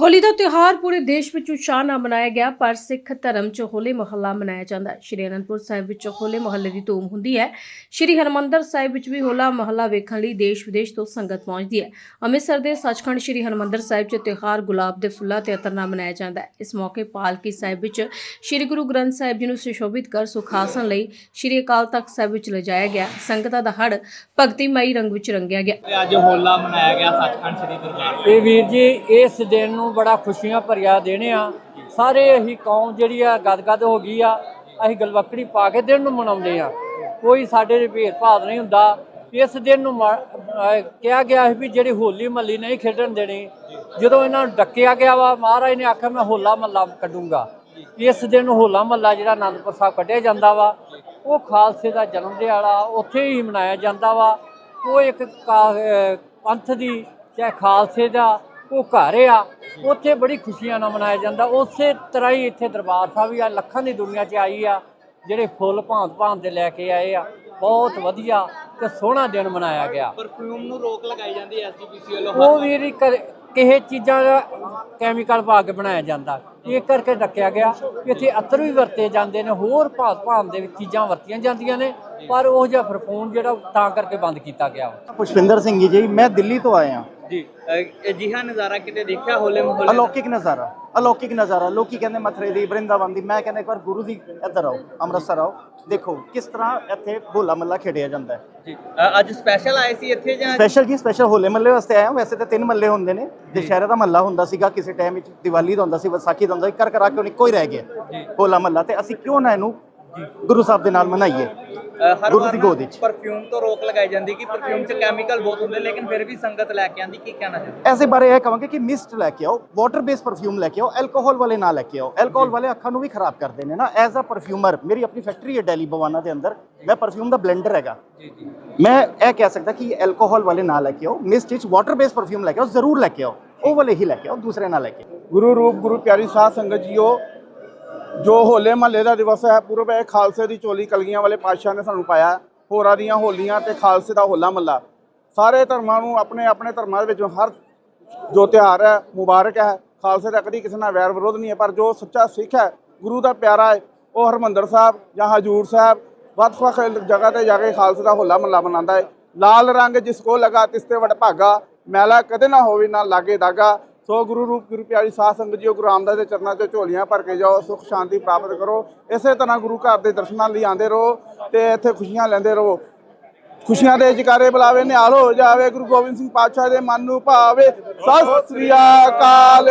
ਹੋਲੀ ਦਾ ਤਿਉਹਾਰ ਪੂਰੇ ਦੇਸ਼ ਵਿੱਚ ਉਤਸ਼ਾਹ ਨਾਲ ਮਨਾਇਆ ਗਿਆ ਪਰ ਸਿੱਖ ਧਰਮ 'ਚ ਹੋਲੇ ਮਹੱਲਾ ਮਨਾਇਆ ਜਾਂਦਾ ਹੈ। ਸ਼੍ਰੀ ਅਨੰਦਪੁਰ ਸਾਹਿਬ ਵਿੱਚ ਹੋਲੇ ਮਹੱਲੇ ਦੀ ਧੂਮ ਹੁੰਦੀ ਹੈ। ਸ਼੍ਰੀ ਹਰਮੰਦਰ ਸਾਹਿਬ ਵਿੱਚ ਵੀ ਹੋਲਾ ਮਹੱਲਾ ਵੇਖਣ ਲਈ ਦੇਸ਼ ਵਿਦੇਸ਼ ਤੋਂ ਸੰਗਤ ਪਹੁੰਚਦੀ ਹੈ। ਅੰਮ੍ਰਿਤਸਰ ਦੇ ਸੱਚਖੰਡ ਸ਼੍ਰੀ ਹਰਮੰਦਰ ਸਾਹਿਬ 'ਚ ਤਿਉਹਾਰ ਗੁਲਾਬ ਦੇ ਫੁੱਲਾਂ ਤੇ ਅਤਰ ਨਾਲ ਮਨਾਇਆ ਜਾਂਦਾ ਹੈ। ਇਸ ਮੌਕੇ ਪਾਲਕੀ ਸਾਹਿਬ ਵਿੱਚ ਸ਼੍ਰੀ ਗੁਰੂ ਗ੍ਰੰਥ ਸਾਹਿਬ ਜੀ ਨੂੰ ਸੁਸ਼ੋਭਿਤ ਕਰ ਸੁਖਾਸਨ ਲਈ ਸ਼੍ਰੀ ਅਕਾਲ ਤਖਤ ਸਾਹਿਬ ਵਿੱਚ ਲਿਜਾਇਆ ਗਿਆ। ਸੰਗਤਾਂ ਦਾ ਹੜ ਭਗਤੀਮਈ ਰੰਗ ਵਿੱਚ ਰੰਗਿਆ ਗਿਆ। ਅੱਜ ਹੋਲਾ ਮਨਾਇਆ ਗਿਆ ਸੱਚਖੰਡ ਸ੍ਰੀ ਦਰਬਾਰ ਇਹ ਵੀਰ ਜੀ ਇਸ ਦਿਨ ਨੂੰ ਬੜਾ ਖੁਸ਼ੀਆਂ ਭਰਿਆ ਦੇਣੇ ਆ। ਸਾਰੇ ਅਸੀਂ ਕੌਮ ਜਿਹੜੀ ਆ, ਗਦਗਦ ਹੋ ਗਈ ਆ। ਅਸੀਂ ਗਲਵਕੜੀ ਪਾ ਕੇ ਦਿਨ ਨੂੰ ਮਨਾਉਂਦੇ ਆ। ਕੋਈ ਸਾਡੇ ਦੇ ਭੇਦਭਾਵ ਨਹੀਂ ਹੁੰਦਾ। ਇਸ ਦਿਨ ਨੂੰ ਮਾ- ਕਿਹਾ ਗਿਆ ਸੀ ਵੀ ਜਿਹੜੀ ਹੋਲੀ ਮੱਲੀ ਨਹੀਂ ਖੇਡਣ ਦੇਣੀ, ਜਦੋਂ ਇਹਨਾਂ ਨੂੰ ਡੱਕਿਆ ਗਿਆ ਵਾ, ਮਹਾਰਾਜ ਨੇ ਆਖਿਆ, ਮੈਂ ਹੋਲਾ ਮੱਲਾ ਕੱਢੂੰਗਾ। ਇਸ ਦਿਨ ਹੋਲਾ ਮੱਲਾ ਜਿਹੜਾ ਆਨੰਦਪੁਰ ਸਾਹਿਬ ਕੱਢਿਆ ਜਾਂਦਾ ਵਾ, ਉਹ ਖਾਲਸੇ ਦਾ ਜਨਮ ਦਿਹਾੜਾ ਉੱਥੇ ਹੀ ਮਨਾਇਆ ਜਾਂਦਾ ਵਾ। ਉਹ ਇੱਕ ਪੰਥ ਦੀ, ਚਾਹੇ ਖਾਲਸੇ ਦਾ ਉਹ ਘਰ ਆ ਉੱਥੇ ਬੜੀ ਖੁਸ਼ੀਆਂ ਨਾਲ ਮਨਾਇਆ ਜਾਂਦਾ। ਉਸੇ ਤਰ੍ਹਾਂ ਹੀ ਇੱਥੇ ਦਰਬਾਰ ਸਾਹਿਬ ਵੀ ਆ ਲੱਖਾਂ ਦੀ ਦੁਨੀਆ 'ਚ ਆਈ ਆ ਜਿਹੜੇ ਫੁੱਲ ਭਾਂਤ ਭਾਂਤ ਦੇ ਲੈ ਕੇ ਆਏ ਆ। ਬਹੁਤ ਵਧੀਆ ਤੇ ਸੋਹਣਾ ਦਿਨ ਮਨਾਇਆ ਗਿਆ। ਪਰਫਿਊਮ ਨੂੰ ਰੋਕ ਲਗਾਈ ਜਾਂਦੀ ਹੈ ਐਸਜੀਪੀਸੀ ਵੱਲੋਂ ਉਹ ਵੀ ਕਿਸੇ ਚੀਜ਼ਾਂ ਦਾ ਕੈਮੀਕਲ ਪਾ ਕੇ ਬਣਾਇਆ ਜਾਂਦਾ। ਇਹ ਕਰਕੇ ਡੱਕਿਆ ਗਿਆ ਕਿ ਇੱਥੇ ਅਤਰ ਵੀ ਵਰਤੇ ਜਾਂਦੇ ਨੇ ਹੋਰ ਭਾਂਤ ਭਾਂਤ ਦੇ ਵਿੱਚ ਚੀਜ਼ਾਂ ਵਰਤੀਆਂ ਜਾਂਦੀਆਂ ਨੇ ਪਰ ਉਹ ਜਿਹਾ ਫਰਫੂਨ ਜਿਹੜਾ ਤਾਂ ਕਰਕੇ ਬੰਦ ਕੀਤਾ ਗਿਆ। ਵਾ। ਪੁਸ਼ਪਿੰਦਰ ਸਿੰਘ ਜੀ ਜੀ ਮੈਂ ਦਿੱਲੀ ਤੋਂ ਆਇਆ। ਜੀ। ਅਹ ਅਜਿਹਾ ਨਜ਼ਾਰਾ ਕਿਤੇ ਦੇਖਿਆ ਹੋਲੇ ਮਹੱਲੇ ਦਾ? ਅਲੌਕਿਕ ਨਜ਼ਾਰਾ ਅਲੌਕਿਕ ਨਜ਼ਾਰਾ। ਲੋਕੀ ਕਹਿੰਦੇ ਮਥਰੇ ਦੀ ਬ੍ਰਿੰਦਾਵਨ ਦੀ। ਮੈਂ ਕਹਿੰਦਾ ਇੱਕ ਵਾਰ ਗੁਰੂ ਦੀ ਇੱਧਰ ਆਓ ਅੰਮ੍ਰਿਤਸਰ ਆਓ। ਦੇਖੋ ਕਿਸ ਤਰ੍ਹਾਂ ਇੱਥੇ ਹੋਲਾ ਮੱਲਾ ਖੇਡਿਆ ਜਾਂਦਾ ਹੈ। ਜੀ। ਅੱਜ ਸਪੈਸ਼ਲ ਆਏ ਸੀ ਇੱਥੇ ਜਾਂ? ਸਪੈਸ਼ਲ ਕੀ? ਸਪੈਸ਼ਲ ਹੋਲੇ ਮੱਲੇ ਵਾਸਤੇ ਆਇਆ ਵੈਸੇ ਤਾਂ ਤਿੰਨ ਮੱਲੇ ਹੁੰਦੇ ਨੇ। ਦੁਸ਼ਹਿਰੇ ਦਾ ਮੱਲਾ ਹੁੰਦਾ ਸੀਗਾ ਕਿਸੇ ਟਾਈਮ ਵਿੱਚ ਦੀਵਾਲੀ ਦਾ ਹੁੰਦਾ ਸੀ ਵਿਸਾਖੀ ਦਾ ਹੁੰਦਾ ਸੀ। ਕਰ ਕਰਾ ਕੇ ਇੱਕੋ ਹੀ ਰਹਿ ਗਿਆ ਹੋਲਾ ਮੱਲਾ ਤੇ ਅਸੀਂ ਕਿਉਂ ਨਾ ਇਹਨੂੰ ਗੁਰੂ ਸਾਹਿਬ ਦੇ ਨਾਲ ਮਨਾਈਏ? ਹਰ ਗੁਰੂ ਵਾਰ। ਪਰਫਿਊਮ ਤੋਂ ਰੋਕ ਲਗਾਈ ਜਾਂਦੀ ਕਿ ਪਰਫਿਊਮ 'ਚ ਕੈਮੀਕਲ ਬਹੁਤ ਹੁੰਦੇ ਲੇਕਿਨ ਫਿਰ ਵੀ ਸੰਗਤ ਲੈ ਕੇ ਆਂਦੀ ਕੀ ਕਹਿਣਾ ਚਾਹੁੰਦੇ? ਐਸੇ ਬਾਰੇ ਇਹ ਕਹਾਂਗੇ ਕਿ ਮਿਸਟ ਲੈ ਕੇ ਆਓ ਵਾਟਰ ਬੇਸ ਪਰਫਿਊਮ ਲੈ ਕੇ ਆਓ ਐਲਕੋਹਲ ਵਾਲੇ ਨਾ ਲੈ ਕੇ ਆਓ। ਐਲਕੋਹਲ ਵਾਲੇ ਅੱਖਾਂ ਨੂੰ ਵੀ ਖਰਾਬ ਕਰਦੇ ਨੇ ਨਾ। ਐਜ਼ ਅ ਪਰਫਿਊਮਰ ਮੇਰੀ ਆਪਣੀ ਫੈਕਟਰੀ ਹੈ ਦਿੱਲੀ ਬਵਾਨਾ ਦੇ ਅੰਦਰ। ਮੈਂ ਪਰਫਿਊਮ ਦਾ ਬਲੈਂਡਰ ਹੈਗਾ। ਜੀ ਜੀ। ਮੈਂ ਇਹ ਕਹਿ ਸਕਦਾ ਕਿ ਐਲਕੋਹਲ ਵਾਲੇ ਨਾ ਲੈ ਕੇ ਆਓ ਮਿਸਟ ਵਿੱਚ ਵਾਟਰ ਬੇਸ ਪਰਫਿਊਮ ਲੈ ਕੇ ਆਓ ਜ਼ਰੂਰ ਲੈ ਕੇ ਆਓ। ਉਹ ਵਾਲੇ ਹੀ ਲੈ ਕੇ ਆਓ ਦੂਸਰੇ ਨਾ ਲੈ ਕੇ। ਗੁਰੂ ਰੂਪ ਗੁਰੂ ਪਿਆਰੀ ਸਾਧ ਸੰਗਤ ਜੀਓ ਜੋ ਹੋਲੇ ਮਹੱਲੇ ਦਾ ਦਿਵਸ ਹੈ, ਪੂਰਬ ਹੈ ਖਾਲਸੇ ਦੀ ਚੋਲੀ ਕਲਗੀਆਂ ਵਾਲੇ ਪਾਤਸ਼ਾਹ ਨੇ ਸਾਨੂੰ ਪਾਇਆ। ਹੋਰਾਂ ਦੀਆਂ ਹੋਲੀਆਂ ਤੇ ਖਾਲਸੇ ਦਾ ਹੋਲਾ ਮਹੱਲਾ। ਸਾਰੇ ਧਰਮਾਂ ਨੂੰ ਆਪਣੇ ਆਪਣੇ ਧਰਮਾਂ ਦੇ ਵਿੱਚ ਹਰ ਜੋ ਤਿਉਹਾਰ ਹੈ, ਮੁਬਾਰਕ ਹੈ। ਖਾਲਸੇ ਦਾ ਕਦੀ ਕਿਸੇ ਨਾਲ ਵੈਰ ਵਿਰੋਧ ਨਹੀਂ ਹੈ, ਪਰ ਜੋ ਸੱਚਾ ਸਿੱਖ ਹੈ, ਗੁਰੂ ਦਾ ਪਿਆਰਾ ਹੈ, ਉਹ ਹਰਮੰਦਰ ਸਾਹਿਬ ਜਾਂ ਹਜੂਰ ਸਾਹਿਬ ਵੱਖ-ਵੱਖ ਜਗ੍ਹਾ ਤੇ ਜਾ ਕੇ ਖਾਲਸੇ ਦਾ ਹੋਲਾ ਮਹੱਲਾ ਮਨਾਉਂਦਾ ਹੈ। ਲਾਲ ਰੰਗ ਜਿਸ ਕੋ ਲਗਾ, ਤਿਸ ਤੇ ਵਡ ਭਾਗਾ ਮੈਲਾ ਕਦੇ ਨਾ ਹੋਵੇ ਨਾ ਲਾਗੇ ਦਾਗਾ। ਸੋ ਗੁਰੂ ਰੂਪ, ਗੁਰੂ ਪਿਆਰੀ ਸਾਧ ਸੰਗਤ ਜੀਓ, ਗੁਰੂ ਰਾਮਦਾਸ ਦੇ ਚਰਨਾਂ 'ਚ ਝੋਲੀਆਂ ਭਰ ਕੇ ਜਾਓ, ਸੁਖ ਸ਼ਾਂਤੀ ਪ੍ਰਾਪਤ ਕਰੋ। ਇਸੇ ਤਰ੍ਹਾਂ ਗੁਰੂ ਘਰ ਦੇ ਦਰਸ਼ਨਾਂ ਲਈ ਆਉਂਦੇ ਰਹੋ ਤੇ ਇੱਥੇ ਖੁਸ਼ੀਆਂ ਲੈਂਦੇ ਰਹੋ। ਖੁਸ਼ੀਆਂ ਦੇ ਜਕਾਰੇ ਬੁਲਾਵੇ, ਨਿਹਾਲ ਹੋ ਜਾਵੇ, ਗੁਰੂ ਗੋਬਿੰਦ ਸਿੰਘ ਪਾਤਸ਼ਾਹ ਦੇ ਮਨ ਨੂੰ ਭਾਵੇ। ਸਤਿ ਸ੍ਰੀ ਅਕਾਲ।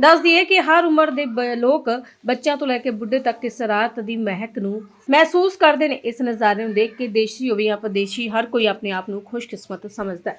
ਦੱਸ ਦਈਏ ਕਿ ਹਰ ਉਮਰ ਦੇ ਲੋਕ ਬੱਚਿਆਂ ਤੋਂ ਲੈ ਕੇ ਬੁੱਢੇ ਤੱਕ ਇਸ ਰਾਤ ਦੀ ਮਹਿਕ ਨੂੰ ਮਹਿਸੂਸ ਕਰਦੇ ਨੇ। ਇਸ ਨਜ਼ਾਰੇ ਨੂੰ ਦੇਖ ਕੇ ਦੇਸ਼ੀ ਹੋਵੇ ਜਾਂ ਪਰਦੇਸ਼ੀ ਹਰ ਕੋਈ ਆਪਣੇ ਆਪ ਨੂੰ ਖੁਸ਼ਕਿਸਮਤ ਸਮਝਦਾ ਹੈ।